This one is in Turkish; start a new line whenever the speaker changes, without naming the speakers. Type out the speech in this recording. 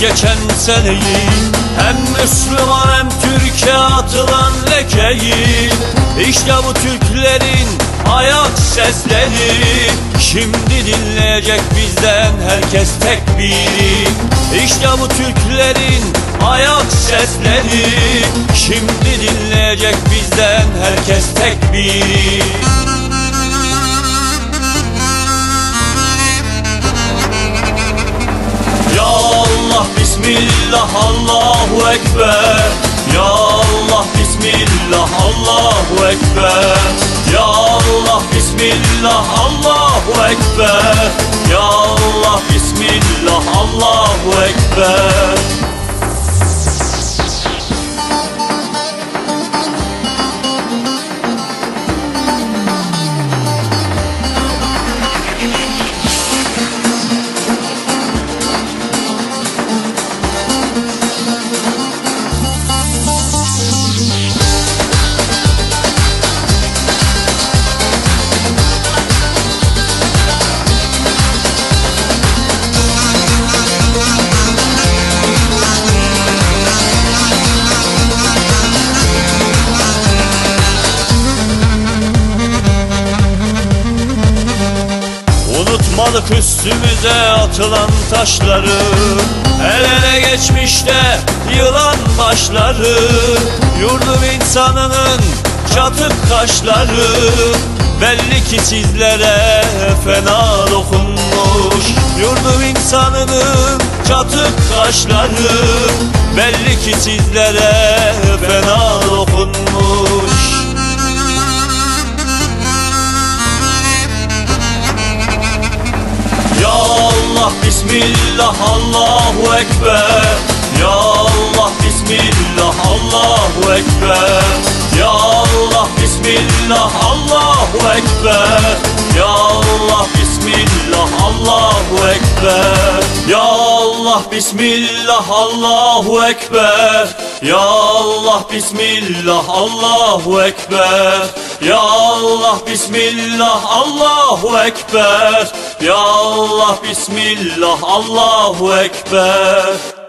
geçen seneyi Hem Müslüman hem Türkiye atılan lekeyi. İşte bu Türklerin ayak sesleri. Şimdi dinleyecek bizden herkes tekbiri İşte bu Türklerin ayak sesleri. Şimdi dinleyecek bizden herkes tekbiri Ya Bismillah Allahu Ekber. Ya Allah Bismillah Allahu Ekber. Ya Allah Bismillah Allahu Ekber. Ya Allah Bismillah Allahu Ekber Unutmadık üstümüze atılan taşları El ele geçmişte yılan başları Yurdum insanının çatık kaşları Belli ki sizlere fena dokunmuş. Yurdum insanının çatık kaşları Belli ki sizlere Allah Bismillah Allahu Ekber. Ya Allah Bismillah Allahu Ekber. Ya Allah Bismillah Allahu Ekber. Ya Allah Bismillah Allahu Ekber. Ya Allah Bismillah Allahu Ekber. Ya Allah Bismillah Allahu Ekber. Ya Allah Bismillah Allahu Ekber. Ya Allah Bismillah Allahu Ekber